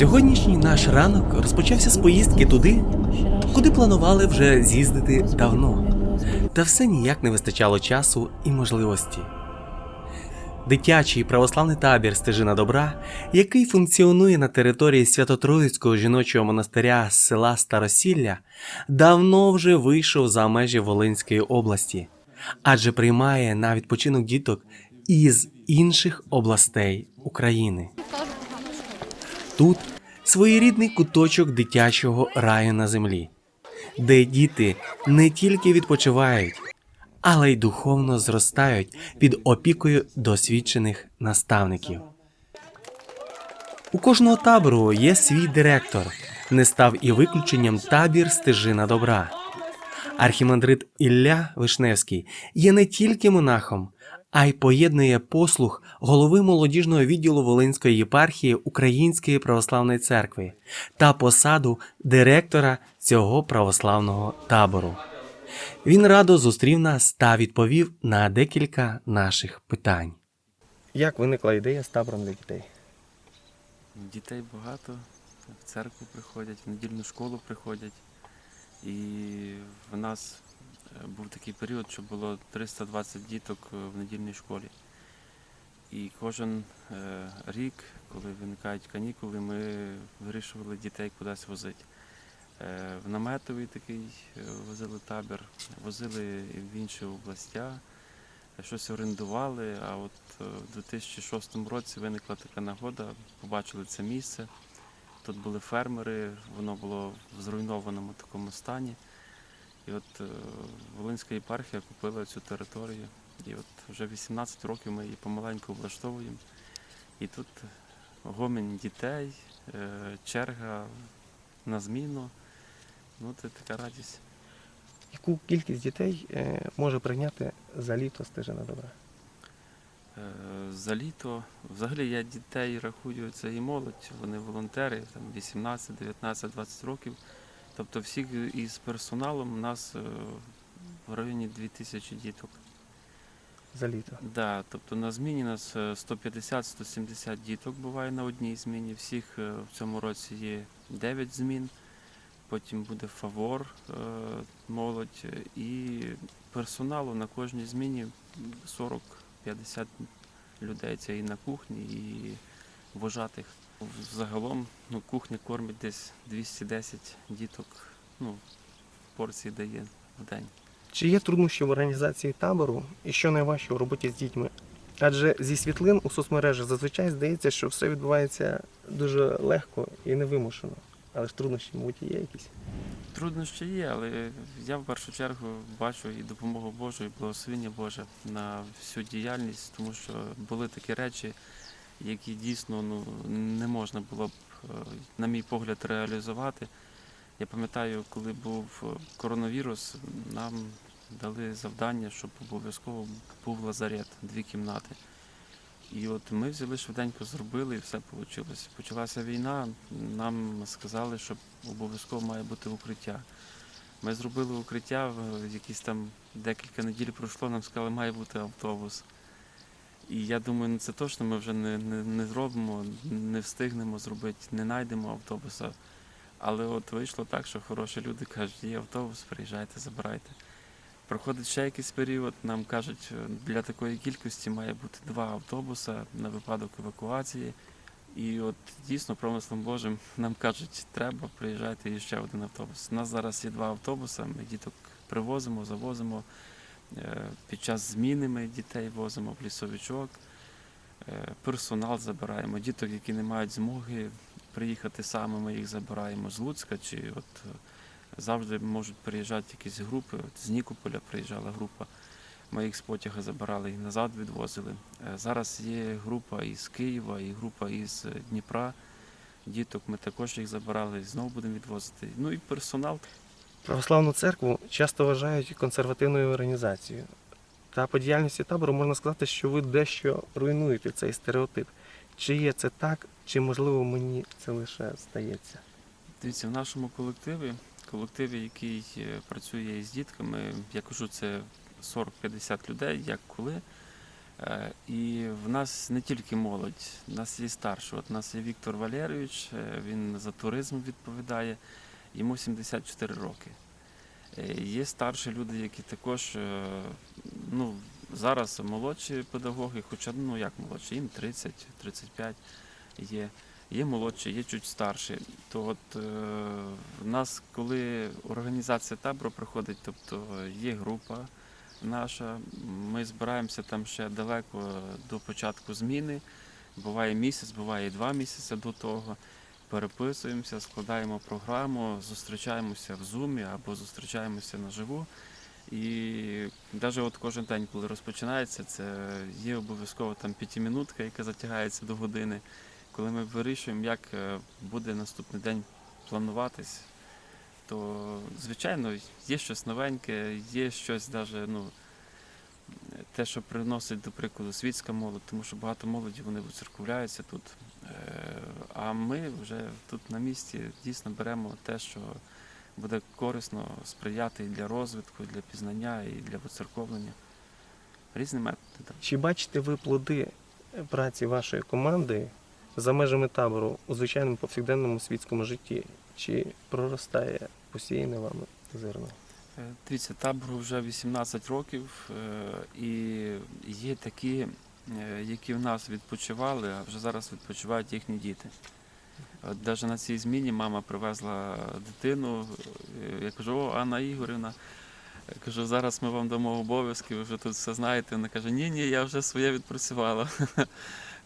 Сьогоднішній наш ранок розпочався з поїздки туди, куди планували вже з'їздити давно. Та все ніяк не вистачало часу і можливості. Дитячий православний табір Стежина Добра, який функціонує на території Свято-Троїцького жіночого монастиря села Старосілля, давно вже вийшов за межі Волинської області, адже приймає на відпочинок діток із інших областей України. Тут своєрідний куточок дитячого раю на землі, де діти не тільки відпочивають, але й духовно зростають під опікою досвідчених наставників. У кожного табору є свій директор. Не став і виключенням табір стежина добра. Архімандрит Ілля Вишневський є не тільки монахом, а й поєднує послуг голови молодіжного відділу Волинської єпархії Української православної церкви та посаду директора цього православного табору. Він радо зустрів нас та відповів на декілька наших питань. Як виникла ідея з табором для дітей? Дітей багато, в церкву приходять, в недільну школу приходять. І в нас був такий період, що було 320 діток е, в недільній школі. І кожен е, рік, коли виникають канікули, ми вирішували дітей кудись возити. Е, В наметовий такий возили табір, возили в інші областя, щось орендували. А от в 2006 році виникла така нагода, побачили це місце. Тут були фермери, воно було в зруйнованому такому стані. І от е, Волинська єпархія купила цю територію. І от вже 18 років ми її помаленьку облаштовуємо. І тут гомін дітей, е, черга на зміну. Ну, це така радість. Яку кількість дітей е, може прийняти за літо стежина добра? За літо, взагалі я дітей рахую, це і молодь, вони волонтери, там 18, 19, 20 років. Тобто всіх із персоналом у нас е, в районі 2000 діток. За літо. Да, тобто на зміні нас е, 150-170 діток буває на одній зміні. Всіх е, в цьому році є 9 змін. Потім буде фавор, е, молодь е, і персоналу на кожній зміні 40-50 людей. Це і на кухні, і вожатих. Загалом ну, кухня кормить десь 210 діток. Ну, порції дає в день. Чи є труднощі в організації табору і що найважче у роботі з дітьми? Адже зі світлин у соцмережах зазвичай здається, що все відбувається дуже легко і невимушено. Але ж труднощі, мабуть, є якісь. Труднощі є, але я в першу чергу бачу і допомогу Божу, і благословення Боже на всю діяльність, тому що були такі речі, які дійсно ну, не можна було б, е, на мій погляд, реалізувати. Я пам'ятаю, коли був е, коронавірус, нам дали завдання, щоб обов'язково був лазарет, дві кімнати. І от ми взяли швиденько, зробили і все вийшло. Почалася війна, нам сказали, що обов'язково має бути укриття. Ми зробили укриття, якісь там декілька неділь пройшло, нам сказали, має бути автобус. І я думаю, ну це точно ми вже не, не, не зробимо, не встигнемо зробити, не знайдемо автобуса. Але от вийшло так, що хороші люди кажуть, є автобус, приїжджайте, забирайте. Проходить ще якийсь період, нам кажуть, для такої кількості має бути два автобуса на випадок евакуації. І от дійсно промислом Божим нам кажуть, треба, приїжджайте і ще один автобус. У нас зараз є два автобуси, ми діток привозимо, завозимо. Е, Під час зміни ми дітей возимо в лісовичок, Е, персонал забираємо. Діток, які не мають змоги приїхати саме, ми їх забираємо з Луцька чи от е, завжди можуть приїжджати якісь групи. От з Нікополя приїжджала група. Ми їх з потяга забирали і назад відвозили. Зараз є група із Києва і група із Дніпра. Діток ми також їх забирали знову будемо відвозити. Ну і персонал. Православну церкву часто вважають консервативною організацією. Та по діяльності табору можна сказати, що ви дещо руйнуєте цей стереотип. Чи є це так, чи можливо мені це лише стається? Дивіться, в нашому колективі, колективі, який е, працює із дітками, я кажу, це 40-50 людей, як коли. Е, І в нас не тільки молодь, в нас є старші. От у нас є Віктор Валерійович, е, він за туризм відповідає, йому 74 роки. Е, Є старші люди, які також е, ну, зараз молодші педагоги, хоча ну як молодші, їм 30-35 є. Є молодші, є чуть старші. То от е, в нас, коли організація табору проходить, тобто є група наша, ми збираємося там ще далеко до початку зміни. Буває місяць, буває і два місяці до того. Переписуємося, складаємо програму, зустрічаємося в зумі або зустрічаємося наживу. І навіть от кожен день, коли розпочинається, це є обов'язково там п'ятимінутка, яка затягається до години коли ми вирішуємо, як е, буде наступний день плануватись, то звичайно є щось новеньке, є щось даже, ну, те, що приносить, до прикладу, світська молодь, тому що багато молоді вони вицеркуляються тут. Е, А ми вже тут на місці дійсно беремо те, що буде корисно сприяти і для розвитку, і для пізнання, і для вицерковлення. Різні методи. Чи бачите ви плоди праці вашої команди за межами табору у звичайному повсякденному світському житті? Чи проростає посіяне вами зерно? Е, Дивіться, табору вже 18 років, е, і є такі, е, які в нас відпочивали, а вже зараз відпочивають їхні діти. От навіть на цій зміні мама привезла дитину. е, Я кажу, о, Анна Ігорівна. Я кажу, зараз ми вам дамо обов'язки, ви вже тут все знаєте. Вона каже, ні, ні, я вже своє відпрацювала.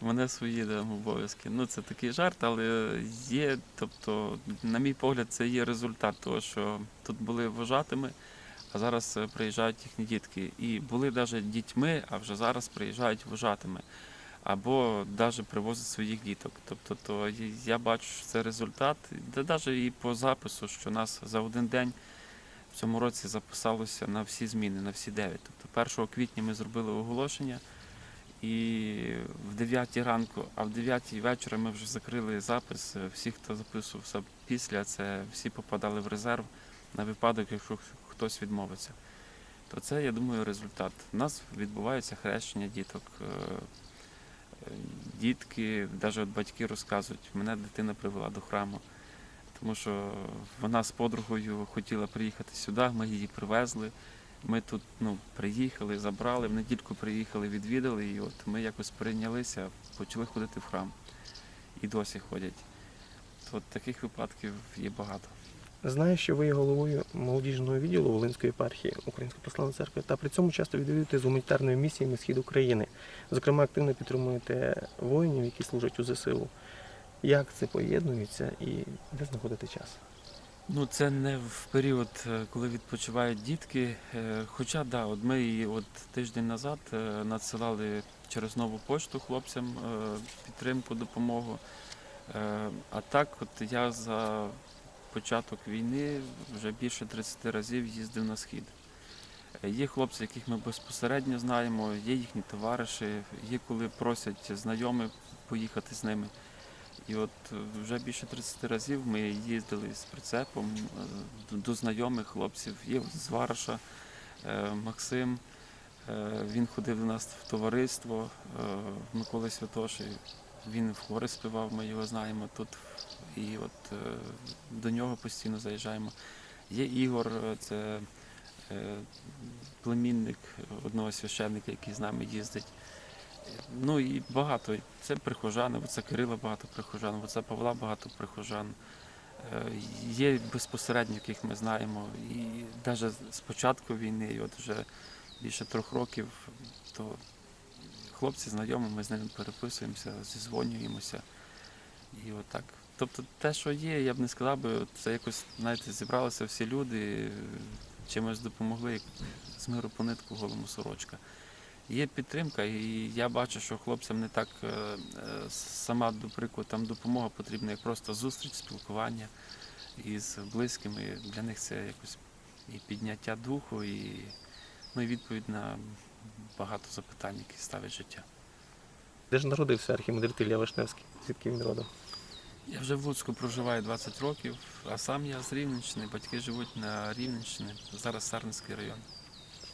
Мене свої там обов'язки. Ну, це такий жарт, але є, тобто, на мій погляд, це є результат того, що тут були вважатими, а зараз е, приїжджають їхні дітки. І були навіть дітьми, а вже зараз приїжджають вважатими. Або навіть привозять своїх діток. Тобто, то я бачу, що це результат, де навіть і по запису, що нас за один день в цьому році записалося на всі зміни, на всі 9. Тобто 1 квітня ми зробили оголошення. І в 9 ранку, а в 9 вечора ми вже закрили запис. Всі, хто записувався після, це всі попадали в резерв на випадок, якщо хтось відмовиться. То це, я думаю, результат. У нас відбувається хрещення діток. Е, е, Дітки, навіть от батьки розказують, мене дитина привела до храму, тому що вона з подругою хотіла приїхати сюди, ми її привезли. Ми тут ну, приїхали, забрали, в недільку приїхали, відвідали, і от ми якось прийнялися, почали ходити в храм. І досі ходять. От таких випадків є багато. Знаю, що ви є головою молодіжного відділу Волинської єпархії Української православної церкви, та при цьому часто відвідуєте з гуманітарною місією схід України. Зокрема, активно підтримуєте воїнів, які служать у ЗСУ. Як це поєднується і де знаходите час? Ну, це не в період, е, коли відпочивають дітки. Е, Хоча, да, от ми і от тиждень назад е, надсилали через нову пошту хлопцям підтримку, допомогу. А так, от я за початок війни вже більше 30 разів їздив на схід. Е, Є хлопці, яких ми безпосередньо знаємо, є їхні товариші, є коли просять знайомі поїхати з ними. І от е, вже більше 30 разів ми їздили з прицепом е, до- знайомих хлопців. Є з Вараша Максим. Він ходив до нас в товариство Миколи Святоші. Він в хори співав, ми його знаємо тут. І от е, до нього постійно заїжджаємо. Є Ігор, е, це е, племінник одного священника, який з нами їздить. Ну і багато. Це прихожани, це Кирила багато прихожан, це Павла багато прихожан. Є безпосередньо, яких ми знаємо. І навіть з початку війни, і от вже більше трьох років, то хлопці знайомі, ми з ними переписуємося, зізвонюємося. І отак. Тобто те, що є, я б не сказав би, це якось, знаєте, зібралися всі люди, чимось допомогли, з миру по нитку голому сорочка. Є підтримка, і я бачу, що хлопцям не так е, е, сама, до прикладу, там допомога потрібна, як просто зустріч, спілкування із близькими. Для них це якось і підняття духу, і, ну, і відповідь на багато запитань, які ставить життя. Де ж народився архімандрит Ілля Вишневський? Звідки він родом? Я вже в Луцьку проживаю 20 років, а сам я з Рівненщини, батьки живуть на Рівненщині, зараз Сарненський район.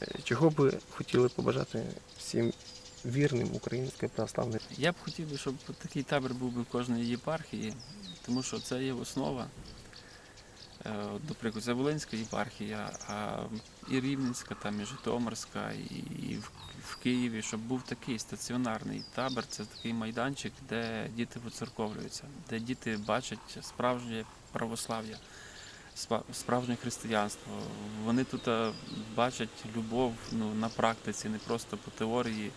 Е, Чого би хотіли побажати всім вірним української православної. Я б хотів щоб такий табір був би в кожній єпархії, тому що це є основа. До прикладу, це єпархія, а і Рівненська, там, і Житомирська, і в, Києві, щоб був такий стаціонарний табір, це такий майданчик, де діти вицерковлюються, де діти бачать справжнє православ'я, справжнє християнство. Вони тут е, бачать любов ну, на практиці, не просто по теорії.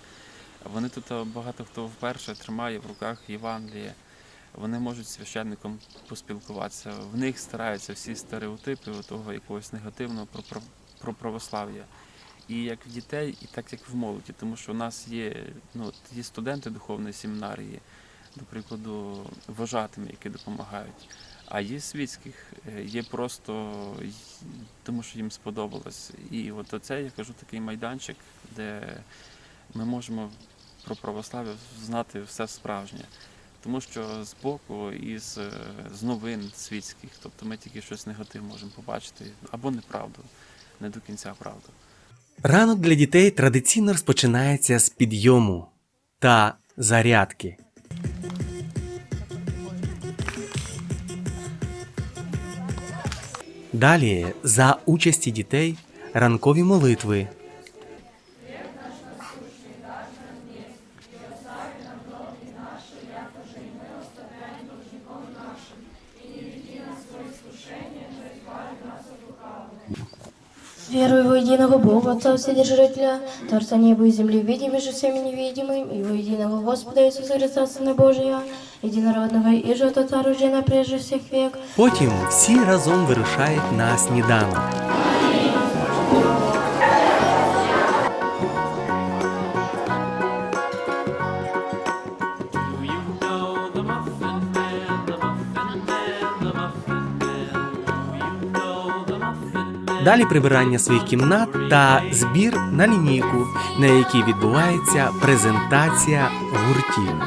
Вони тут е, багато хто вперше тримає в руках Євангеліє. Вони можуть з священником поспілкуватися. В них стараються всі стереотипи того якогось негативного про, про, православ'я. І як в дітей, і так як в молоді. Тому що у нас є, ну, є студенти духовної семінарії, до прикладу, вожатими, які допомагають. А є світських, е, є просто тому, що їм сподобалось. І от оце, я кажу, такий майданчик, де ми можемо про православ'я знати все справжнє. Тому що з боку із е, з новин світських, тобто ми тільки щось негативне можемо побачити, або неправду, не до кінця правду. Ранок для дітей традиційно розпочинається з підйому та зарядки. Далі, за участі дітей, ранкові молитви. Верую в единого Бога, Отца Вседержителя, Творца неба и земли, видимый же всеми невидимым, и во единого Господа Иисуса Христа, Сына Божия, единородного и же от Отца рождена прежде всех век, Потім всі разом вирушають на сніданок. Далі прибирання своїх кімнат та збір на лінійку, на якій відбувається презентація гуртів.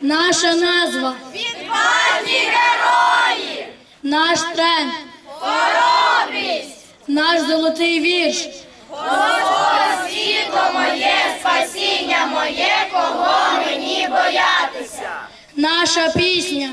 Наша назва. Відважні герої! Наш тренд. Хоробрість! Наш золотий вірш. Наша пісня.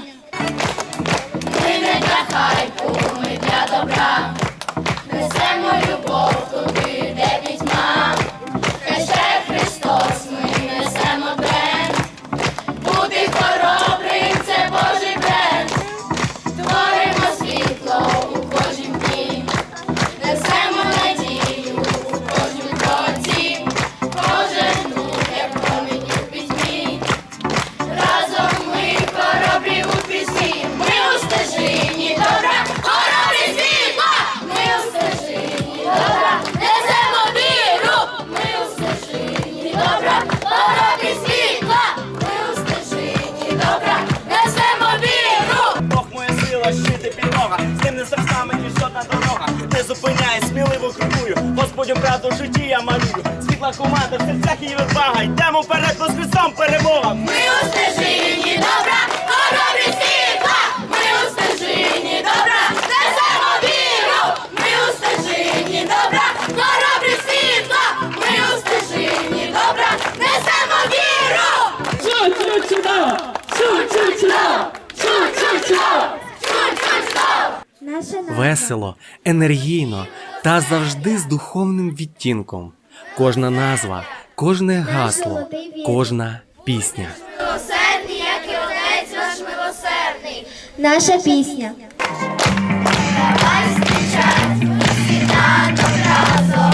Господню правду в житті я малюю. Світла команда в серцях і відвага. Йдемо вперед, бо з Христом перемога. Ми у стежині добра, хоробрі світла, ми у стежині добра, несемо віру, ми у стежині добра, хоробрі світла, ми у стежині добра, несемо віру. Весело, енергійно та завжди з духовним відтінком. Кожна назва, кожне гасло, кожна пісня. Милосердний, як і отець ваш милосердний. Наша пісня. Давай зустрічать світанок разом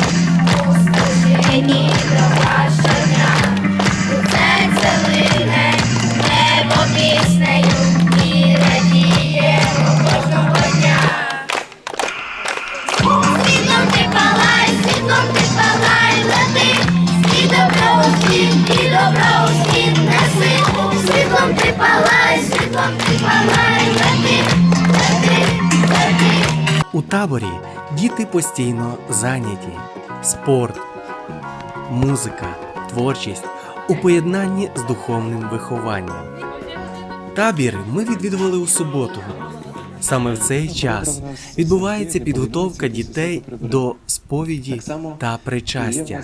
у добра щодня. Таборі діти постійно зайняті. Спорт, музика, творчість у поєднанні з духовним вихованням. Табір ми відвідували у суботу. Саме в цей час відбувається підготовка дітей до сповіді та причастя.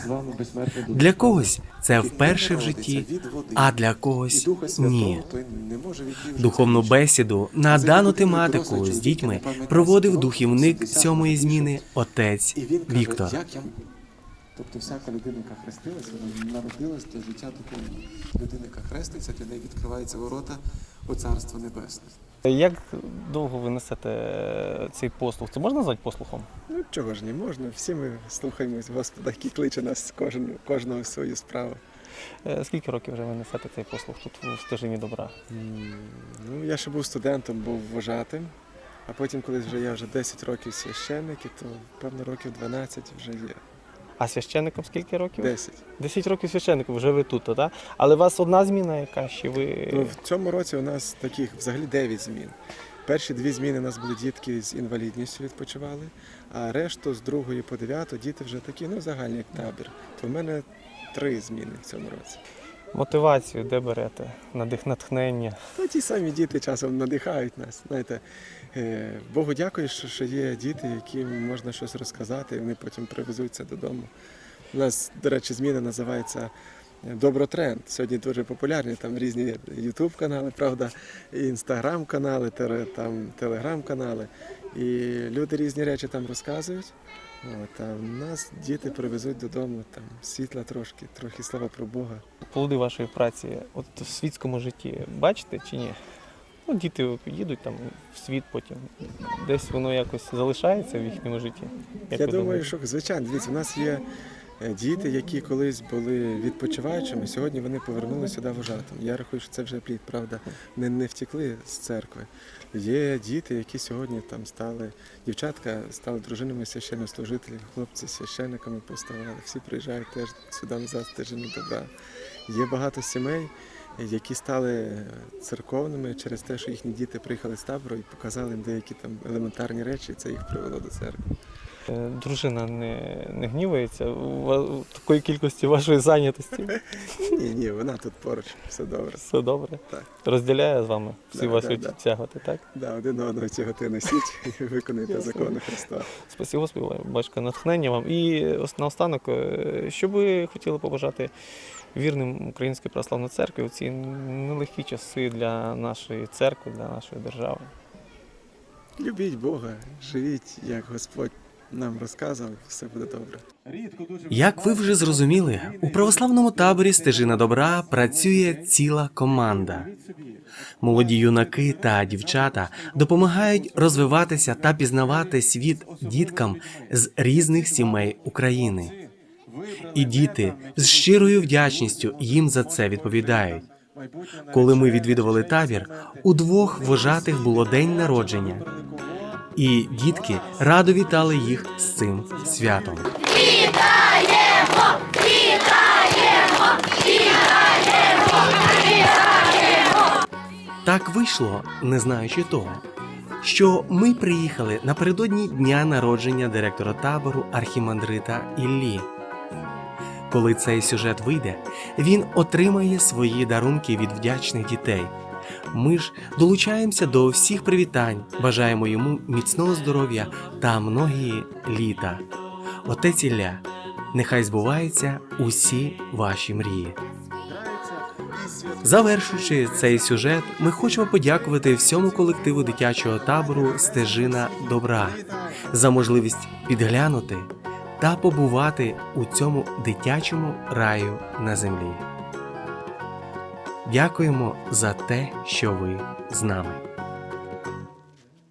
Для когось це вперше в житті, а для когось ні. Духовну бесіду на дану тематику з дітьми проводив духівник сьомої зміни отець Віктор. Тобто всяка людина, яка хрестилась, вона народилась для життя духовного. Людина, яка хреститься, для неї відкриваються ворота у Царство Небесне. Як довго ви несете цей послух? Це можна назвати послухом? Ну чого ж не можна? Всі ми слухаємось Господа, який кличе нас кожен, кожного в свою справу. Е, Скільки років вже ви несете цей послух тут в стежині добра? Ну, я ще був студентом, був вважатим, а потім, коли вже я вже 10 років священник, то певно років 12 вже є. А священником скільки років? 10. 10 років священником, вже ви тут, так? Але у вас одна зміна, яка ще ви. Ну, в цьому році у нас таких взагалі дев'ять змін. Перші дві зміни у нас були дітки з інвалідністю відпочивали, а решту з другої по дев'яту діти вже такі, ну загальний як табір. То в мене три зміни в цьому році. Мотивацію, де берете? Натхнення. Та ті самі діти часом надихають нас. Знаєте, е, Богу дякую, що, є діти, яким можна щось розказати, і вони потім привезуть це додому. У нас, до речі, зміна називається е, Добротренд. Сьогодні дуже популярні там різні Ютуб канали, правда, інстаграм канали, там телеграм канали. І люди різні речі там розказують. От, а в нас діти привезуть додому там світла трошки, трохи слава про Бога. Плоди вашої праці от в світському житті бачите чи ні? Ну, діти їдуть там в світ потім. Десь воно якось залишається в їхньому житті. Як Я думаю, думаєте? що звичайно, дивіться, у нас є діти, які колись були відпочиваючими, сьогодні вони повернулися сюди вожатим. Я рахую, що це вже плід, правда, не, не втекли з церкви. Є діти, які сьогодні там стали, дівчатка стали дружинами священнослужителів, хлопці священниками поставали. Всі приїжджають теж сюди назад стежину добра. Є багато сімей, які стали церковними через те, що їхні діти приїхали з табору і показали їм деякі там елементарні речі, і це їх привело до церкви. Е, Дружина не, не гнівається ва- такої кількості вашої зайнятості. Ні, ні, вона тут поруч, все добре. Все добре. Так. Розділяє з вами всі Да, ваші да, да. тяготи, так? Да, один одного тяготи носіть і виконуйте закони Христа. Спасибо Господи, батька, натхнення вам. І наостанок, е, що би хотіли побажати вірним Української православної церкви у ці нелегкі часи для нашої церкви, для нашої держави. Любіть Бога, живіть, як Господь нам розказував, все буде добре. Як ви вже зрозуміли, у православному таборі стежина добра працює ціла команда. Молоді юнаки та дівчата допомагають розвиватися та пізнавати світ діткам з різних сімей України. І діти з щирою вдячністю їм за це відповідають. Коли ми відвідували табір, у двох вожатих було день народження, і дітки радо вітали їх з цим святом. Вітаємо! Вітаємо! Так вийшло, не знаючи того, що ми приїхали напередодні дня народження директора табору архімандрита Іллі. Коли цей сюжет вийде, він отримає свої дарунки від вдячних дітей. Ми ж долучаємося до всіх привітань, бажаємо йому міцного здоров'я та многії літа. Отець Ілля, нехай збуваються усі ваші мрії. Завершуючи цей сюжет, ми хочемо подякувати всьому колективу дитячого табору Стежина добра за можливість підглянути та побувати у цьому дитячому раю на землі. Дякуємо за те, що ви з нами.